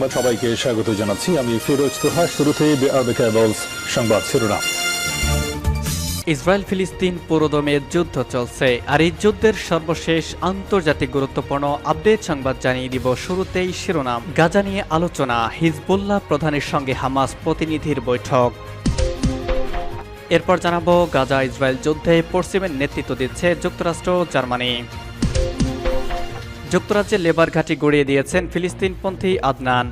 সংবাদ সবাইকে স্বাগত জানাচ্ছি। আমি ফিরোজ তোহা শুরুতেই সংবাদ শিরোনাম। ইসরায়েল ফিলিস্তিন পুরোদমে যুদ্ধ চলছে। আর এই যুদ্ধের সর্বশেষ আন্তর্জাতিক গুরুত্বপূর্ণ আপডেট সংবাদ জানিয়ে দিব শুরুতেই শিরোনাম। গাজা নিয়ে আলোচনা, হিজবুল্লাহ প্রধানের সঙ্গে হামাস প্রতিনিধির বৈঠক। এরপর জানাব গাজা ইসরায়েল যুদ্ধে পশ্চিমের নেতৃত্ব দিচ্ছে যুক্তরাষ্ট্র জার্মানি। যুক্তরাজ্যে লেবার ঘাঁটি গড়িয়ে দিয়েছেন ফিলিস্তিনপন্থী আদনান।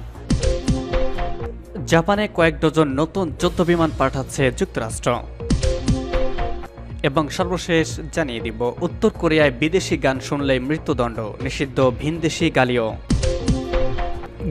জাপানে কয়েক ডজন নতুন যুদ্ধ বিমান পাঠাচ্ছে যুক্তরাষ্ট্র। এবং সর্বশেষ জানিয়ে দিব, উত্তর কোরিয়ায় বিদেশি গান শুনলে মৃত্যুদণ্ড, নিষিদ্ধ ভিনদেশি গালিও।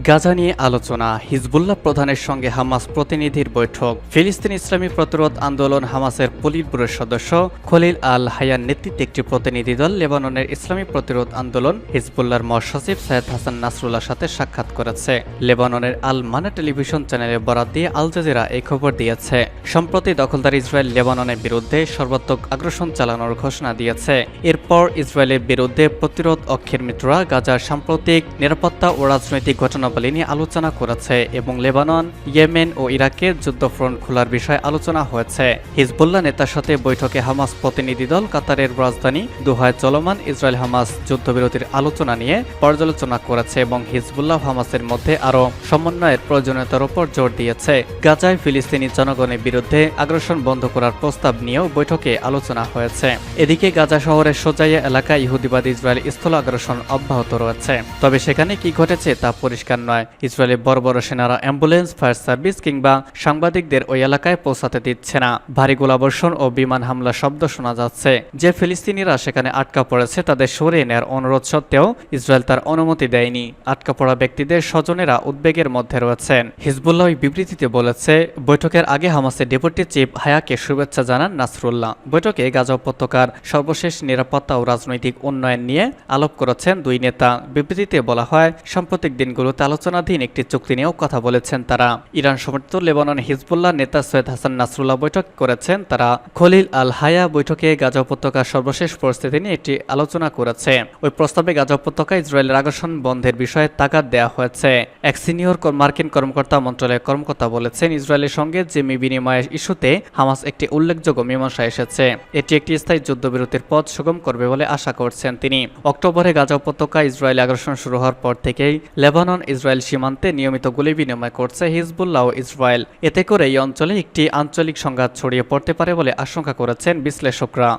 গাজা নিয়ে আলোচনা, হিজবুল্লাহ প্রধানের সঙ্গে হামাস প্রতিনিধির বৈঠক, ফিলিস্তিন ইসলামী প্রতিরোধ আন্দোলন হামাসের পলিট ব্যুরোর সদস্য খলিল আল হায়ার নেতৃত্বে একটি প্রতিনিধি দল লেবাননের ইসলামী প্রতিরোধ আন্দোলন হিজবুল্লাহর মহাসচিব সৈয়দ হাসান নাসরুল্লাহর সাথে সাক্ষাৎ করেছে। লেবাননের আল মানা টেলিভিশন চ্যানেলে বরাদ দিয়ে আল জাজিরা এই খবর দিয়েছে। সম্প্রতি দখলদার ইসরায়েল লেবাননের বিরুদ্ধে সর্বাত্মক আগ্রাসন চালানোর ঘোষণা দিয়েছে। এরপর ইসরায়েলের বিরুদ্ধে প্রতিরোধ অক্ষের মিত্ররা গাজার সাম্প্রতিক নিরাপত্তা ও রাজনৈতিক ঘটনাবলী নিয়ে আলোচনা করেছে এবং লেবানন, ইয়েমেন ও ইরাকের যুদ্ধফ্রন্ট খোলার বিষয়ে আলোচনা হয়েছে। হিজবুল্লাহ নেতার সাথে বৈঠকে হামাস প্রতিনিধি দল কাতারের রাজধানী দোহায় চলমান ইসরায়েল হামাস যুদ্ধবিরতির আলোচনা নিয়ে পর্যালোচনা করেছে এবং হিজবুল্লাহ হামাসের মধ্যে আরও সমন্বয়ের প্রয়োজনীয়তার উপর জোর দিয়েছে। গাজায় ফিলিস্তিনি জনগণের বিরুদ্ধে আগ্রাসন বন্ধ করার প্রস্তাব নিয়েও বৈঠকে আলোচনা হয়েছে। এদিকে গাজা শহরের সোজাইয়া এলাকায় ইহুদিবাদ ইসরায়েল স্থল আগ্রাসন অব্যাহত রয়েছে। তবে সেখানে কি ঘটেছে তা পরিষ্কার নয়। ইসরায়েলের বড় সেনারা অ্যাম্বুলেন্স, ফায়ার সার্ভিস কিংবা সাংবাদিকদের ওই এলাকায় পৌঁছাতে দিচ্ছে না। ভারী গোলাবর্ষণ ও বিমান হামলা শব্দ শোনা যাচ্ছে। যে ফিলিস্তিনিরা সেখানে আটকা পড়েছে তাদের সরিয়ে নেওয়ার অনুরোধ সত্ত্বেও ইসরায়েল তার অনুমতি দেয়নি। আটকা পড়া ব্যক্তিদের স্বজনেরা উদ্বেগের মধ্যে রয়েছেন। হিজবুল্লাহ বিবৃতিতে বলেছে, বৈঠকের আগে হামাসের ডেপুটি চিফ হায়াকে শুভেচ্ছা জানান নাসরুল্লাহ। বৈঠকে গাজা উপত্যকার সর্বশেষ নিরাপত্তা ও রাজনৈতিক উন্নয়ন নিয়ে আলোপ করেছেন দুই নেতা। বিবৃতিতে বলা হয়, সাম্প্রতিক দিনগুলোতে আলোচনাধীন একটি চুক্তি নিয়েও কথা বলেছেন তারা। ইরান সমর্থিত লেবানন হিজবুল্লাহ নেতা সৈয়দ হাসান নাসরুল্লাহ বৈঠক করেছেন। তারা খলিল আল হায়া বৈঠকে গাজা উপত্যকার সর্বশেষ পরিস্থিতি নিয়ে একটি আলোচনা করেছে। ওই প্রস্তাবে গাজা উপত্যকা ইসরায়েলের আগ্রাসন বন্ধের বিষয়ে তাগাদ দেওয়া হয়েছে। এক সিনিয়র মার্কিন কর্মকর্তা মন্ত্রণালয়ের কর্মকর্তা বলেছেন, ইসরায়েলের সঙ্গে জিমি বিনিময়ের ইস্যুতে হামাস একটি উল্লেখযোগ্য মীমাংসা এসেছে। এটি একটি স্থায়ী যুদ্ধবিরতির পথ সুগম করবে বলে আশা করছেন তিনি। অক্টোবরে গাজা উপত্যকা ইসরায়েল আগ্রাসন শুরু হওয়ার পর থেকেই লেবানন ইসরায়েল সীমান্তে নিয়মিত গুলি বিনিময় করছে হিজবুল্লাহ ও ইসরায়েল। এতে করে এই অঞ্চলে একটি আঞ্চলিক সংঘাত ছড়িয়ে পড়তে পারে বলে আশঙ্কা করেছেন বিশ্লেষকরা।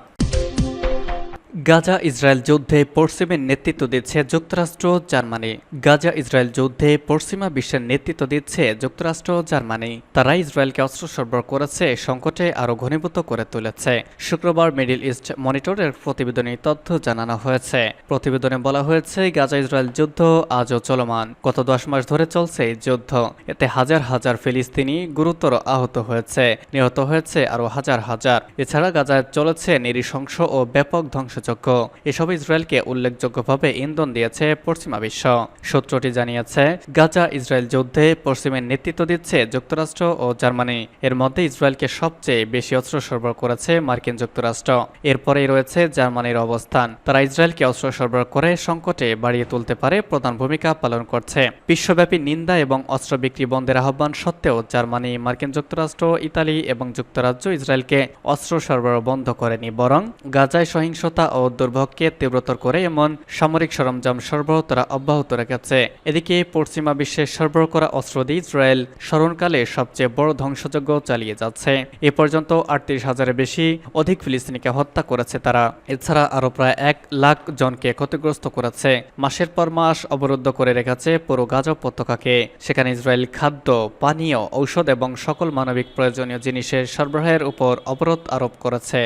গাজা ইসরায়েল যুদ্ধে পশ্চিমের নেতৃত্ব দিচ্ছে যুক্তরাষ্ট্র, জার্মানি। গাজা ইসরায়েল যুদ্ধে পশ্চিমা বিশ্বের নেতৃত্ব দিচ্ছে যুক্তরাষ্ট্র, জার্মানি। তারা ইসরায়েলকে অস্ত্র সরবরাহ করেছে, সংকটে আরও ঘনীভূত করে তুলেছে। শুক্রবার মিডিল ইস্ট মনিটরের প্রতিবেদনে তথ্য জানানো হয়েছে। প্রতিবেদনে বলা হয়েছে, গাজা ইসরায়েল যুদ্ধ আজও চলমান। গত দশ মাস ধরে চলছে এই যুদ্ধ। এতে হাজার হাজার ফিলিস্তিনি গুরুতর আহত হয়েছে। নিহত হয়েছে আরও হাজার হাজার। এছাড়া গাজায় চলেছে নিরিশংস ও ব্যাপক ধ্বংসযজ্ঞ এসব ইসরায়েলকে উল্লেখযোগ্যভাবে ইন্ধন দিয়েছে পশ্চিমা বিশ্ব। সূত্রটি জানিয়েছে, গাজা ইসরায়েল যুদ্ধে পশ্চিমের নেতৃত্ব দিচ্ছে যুক্তরাষ্ট্র ও জার্মানি। এর মধ্যে ইসরায়েলকে সবচেয়ে বেশি অস্ত্র সরবরাহ করেছে মার্কিন যুক্তরাষ্ট্র। এরপরেই রয়েছে জার্মানির অবস্থান। তারা ইসরায়েলকে অস্ত্র সরবরাহ করে সংকটে বাড়িয়ে তুলতে পারে প্রধান ভূমিকা পালন করছে। বিশ্বব্যাপী নিন্দা এবং অস্ত্র বিক্রি বন্ধের আহ্বান সত্ত্বেও জার্মানি, মার্কিন যুক্তরাষ্ট্র, ইতালি এবং যুক্তরাজ্য ইসরায়েলকে অস্ত্র সরবরাহ বন্ধ করেনি, বরং গাজায় সহিংসতা ও দুর্ভোগকে তীব্রতর করে এমন সামরিক সরঞ্জাম সরবরাহ তারা অব্যাহত রেখেছে। এদিকে পশ্চিমা বিশ্বে সরবরাহ করা অস্ত্র দিয়ে ইসরায়েল স্মরণকালে সবচেয়ে বড় ধ্বংসযজ্ঞ চালিয়ে যাচ্ছে। এ পর্যন্ত আটত্রিশ হাজারের বেশি অধিক ফিলিস্তিনিকে হত্যা করেছে তারা। এছাড়া আরও প্রায় এক লাখ জনকে ক্ষতিগ্রস্ত করেছে। মাসের পর মাস অবরুদ্ধ করে রেখেছে পুরো গাজা উপত্যকাকে। সেখানে ইসরায়েল খাদ্য, পানীয়, ঔষধ এবং সকল মানবিক প্রয়োজনীয় জিনিসের সরবরাহের উপর অবরোধ আরোপ করেছে।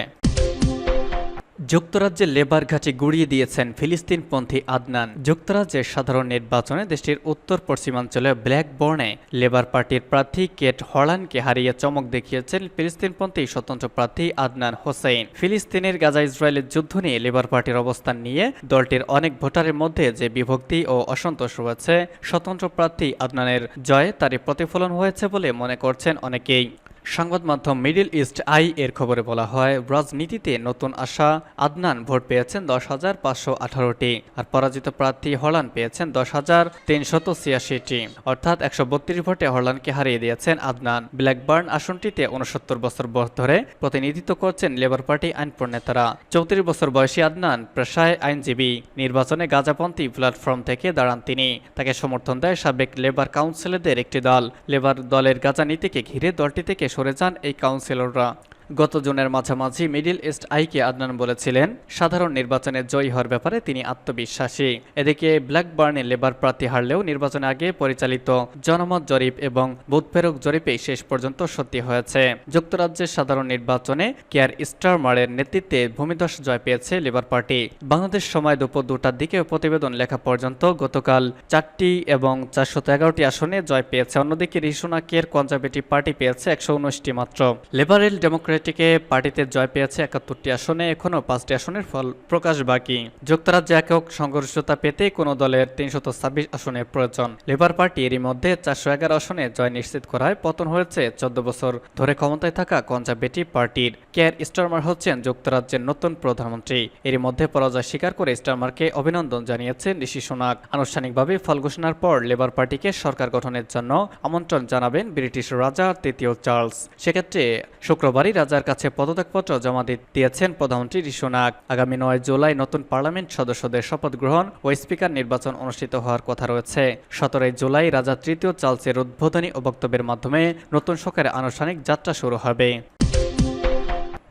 যুক্তরাজ্যে লেবার ঘাঁটি গুড়িয়ে দিয়েছেন ফিলিস্তিনপন্থী আদনান। যুক্তরাজ্যের সাধারণ নির্বাচনে দেশটির উত্তর পশ্চিমাঞ্চলে ব্ল্যাকবর্নে লেবার পার্টির প্রার্থী কেট হলানকে হারিয়ে চমক দেখিয়েছেন ফিলিস্তিনপন্থী স্বতন্ত্র প্রার্থী আদনান হোসেইন। ফিলিস্তিনের গাজা ইসরায়েলের যুদ্ধ নিয়ে লেবার পার্টির অবস্থান নিয়ে দলটির অনেক ভোটারের মধ্যে যে বিভক্তি ও অসন্তোষ রয়েছে, স্বতন্ত্র প্রার্থী আদনানের জয়ে তারই প্রতিফলন হয়েছে বলে মনে করছেন অনেকেই। সংবাদ মাধ্যম মিডিল ইস্ট আই এর খবরে বলা হয়, রাজনীতিতে নতুন আশা, আদনান ভোট পেয়েছেন দশ হাজার পাঁচশো আঠারোটি আর পরাজিত প্রার্থী হলান পেয়েছেন দশ হাজার তিনশত ছিয়াশিটি। অর্থাৎ একশো বত্রিশ ভোটে হলানকে হারিয়ে দিয়েছেন আদনান। ব্ল্যাকবার্ন আসনটিতে উনসত্তর বছর বয়স ধরে প্রতিনিধিত্ব করছেন লেবার পার্টি আইন প্রণেতারা চৌত্রিশ বছর বয়সী আদনান পেশায় আইনজীবী। নির্বাচনে গাজাপন্থী প্ল্যাটফর্ম থেকে দাঁড়ান তিনি। তাকে সমর্থন দেয় সাবেক লেবার কাউন্সিলরদের একটি দল। লেবার দলের গাজা নীতিকে ঘিরে দলটি থেকে সরে যান এই কাউন্সিলররা। গত জুনের মাঝামাঝি মিডিল ইস্ট আইকে আদনান বলেছিলেন, সাধারণ নির্বাচনে জয়ী হওয়ার ব্যাপারে তিনি আত্মবিশ্বাসী। এদিকে ব্ল্যাকবার্নে লেবার প্রার্থী হারলেও নির্বাচনে আগে পরিচালিত জনমত জরিপ এবং বুথফেরক জরিপে শেষ পর্যন্ত সত্যি হয়েছে। যুক্তরাজ্যের সাধারণ নির্বাচনে কেয়ার স্টারমারের নেতৃত্বে ভূমিধস জয় পেয়েছে লেবার পার্টি। বাংলাদেশ সময় দুপুর দুটার দিকে প্রতিবেদন লেখা পর্যন্ত গতকাল চারটি এবং চারশত এগারোটি আসনে জয় পেয়েছে। অন্যদিকে রিসোনা কেয়ার কনজারভেটিভ পার্টি পেয়েছে একশো উনিশটি মাত্র। লেবারেল ডেমোক্রেটিকে পার্টিতে জয় পেয়েছে একাত্তরটি আসনে। এখনও পাঁচটি আসনের ফল প্রকাশ বাকি। যুক্তরাজ্যে একক সংঘর্ষতা পেতে কোনো দলের তিনশত ছাব্বিশ আসনের প্রয়োজন। লেবার পার্টি এরই মধ্যে চারশো এগারো আসনে জয় নিশ্চিত করায় পতন হয়েছে চোদ্দ বছর ধরে ক্ষমতায় থাকা কনজারভেটিভ পার্টির। কেয়ার স্টারমার হচ্ছেন যুক্তরাজ্যের নতুন প্রধানমন্ত্রী। এরই মধ্যে পরাজয় স্বীকার করে স্টারমারকে অভিনন্দন জানিয়েছেন ঋষি সোনাক। আনুষ্ঠানিকভাবে ফল ঘোষণার পর লেবার পার্টিকে সরকার গঠনের জন্য আমন্ত্রণ জানাবেন ব্রিটিশ রাজা তৃতীয় চার্লস। সেক্ষেত্রে শুক্রবারই রাজার কাছে পদত্যাগপত্র জমা দিয়েছেন প্রধানমন্ত্রী ঋষি আগামী নয় জুলাই নতুন পার্লামেন্ট সদস্যদের শপথ গ্রহণ ও স্পিকার নির্বাচন অনুষ্ঠিত হওয়ার কথা রয়েছে। সতেরোই জুলাই রাজা তৃতীয় চার্লসের উদ্বোধনী ও বক্তব্যের মাধ্যমে নতুন সরকারের আনুষ্ঠানিক যাত্রা শুরু হবে।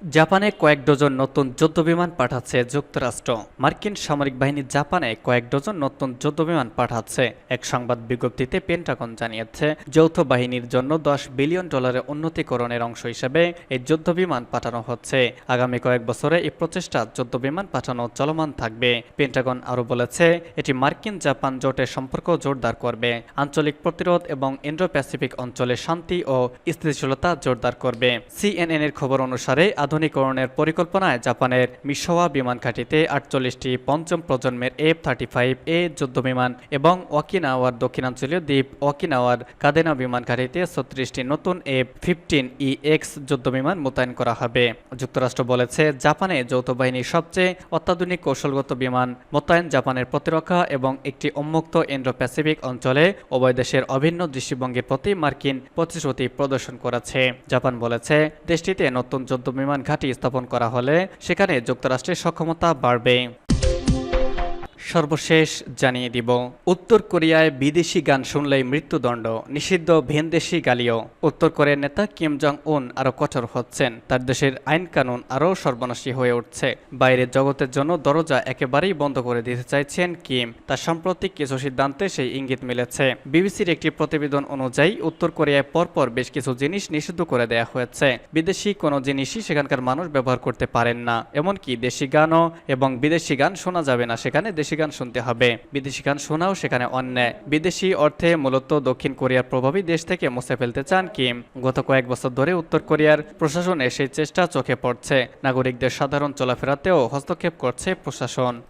জাপানে কয়েক ডজন নতুন যুদ্ধ বিমান পাঠাচ্ছে যুক্তরাষ্ট্র। মার্কিন সামরিক বাহিনী জাপানে কয়েক ডজন নতুন যুদ্ধ বিমান পাঠাচ্ছে। এক সংবাদ বিজ্ঞপ্তিতে পেন্টাগন জানিয়েছে, যৌথ বাহিনীর জন্য দশ বিলিয়ন ডলারের উন্নতিকরণের অংশ হিসেবে এই যুদ্ধ বিমান পাঠানো হচ্ছে। আগামী কয়েক বছরে এই প্রচেষ্টা যুদ্ধ বিমান পাঠানো চলমান থাকবে। পেন্টাগন আরও বলেছে, এটি মার্কিন জাপান জোটের সম্পর্ক জোরদার করবে, আঞ্চলিক প্রতিরোধ এবং ইন্ডো প্যাসিফিক অঞ্চলে শান্তি ও স্থিতিশীলতা জোরদার করবে। সিএনএন এর খবর অনুসারে আধুনিকরণের পরিকল্পনায় জাপানের মিশোয়া বিমান ঘাঁটিতে আটচল্লিশটি পঞ্চম প্রজন্মের এফ থার্টি ফাইভ এ যুদ্ধ বিমান এবং ওয়াকিনাওয়ার দক্ষিণাঞ্চলীয় দ্বীপ ওয়াকিনাওয়ার কাদেনা বিমান ঘাঁটিতে ছত্রিশটি নতুন এফ ফিফটিন ই এক্স যুদ্ধ বিমান মোতায়েন করা হবে। যুক্তরাষ্ট্র বলেছে, জাপানে যৌথ বাহিনীর সবচেয়ে অত্যাধুনিক কৌশলগত বিমান মোতায়েন জাপানের প্রতিরক্ষা এবং একটি উন্মুক্ত ইন্ডো প্যাসিফিক অঞ্চলে উভয় দেশের অভিন্ন দৃষ্টিভঙ্গির প্রতি মার্কিন প্রতিশ্রুতি প্রদর্শন করেছে। জাপান বলেছে, দেশটিতে নতুন যুদ্ধ বিমান ঘাঁটি স্থাপন করা হলে সেখানে যুক্তরাষ্ট্রের সক্ষমতা বাড়বে। সর্বশেষ জানিয়ে দিব। উত্তর কোরিয়ায় বিদেশি গান শুনলেই মৃত্যুদণ্ড। নিষিদ্ধ ভিনদেশি গালিও। উত্তর কোরিয়ার নেতা কিম জং উন আরও কঠোর হচ্ছেন। তার দেশের আইন কানুন আরও সর্বনাশী হয়ে উঠছে। বাইরের জগতের জন্য দরজা একেবারেই বন্ধ করে দিতে চাইছেন কিম। তার সাম্প্রতিক কিছু সিদ্ধান্তে সেই ইঙ্গিত মিলেছে। বিবিসির একটি প্রতিবেদন অনুযায়ী উত্তর কোরিয়ায় পরপর বেশ কিছু জিনিস নিষিদ্ধ করে দেয়া হয়েছে। বিদেশি কোনো জিনিসই সেখানকার মানুষ ব্যবহার করতে পারেন না। এমনকি দেশি গানও এবং বিদেশি গান শোনা যাবে না। সেখানে দেশি গান শুনতে হবে। বিদেশি গান শোনাও সেখানে অন্যায়। বিদেশি অর্থে মূলত দক্ষিণ কোরিয়ার প্রভাবী দেশ থেকে মুছে ফেলতে চান কিম। গত কয়েক বছর ধরে উত্তর কোরিয়ার প্রশাসনে সেই চেষ্টা চোখে পড়ছে। নাগরিকদের সাধারণ চলাফেরাতেও হস্তক্ষেপ করছে প্রশাসন।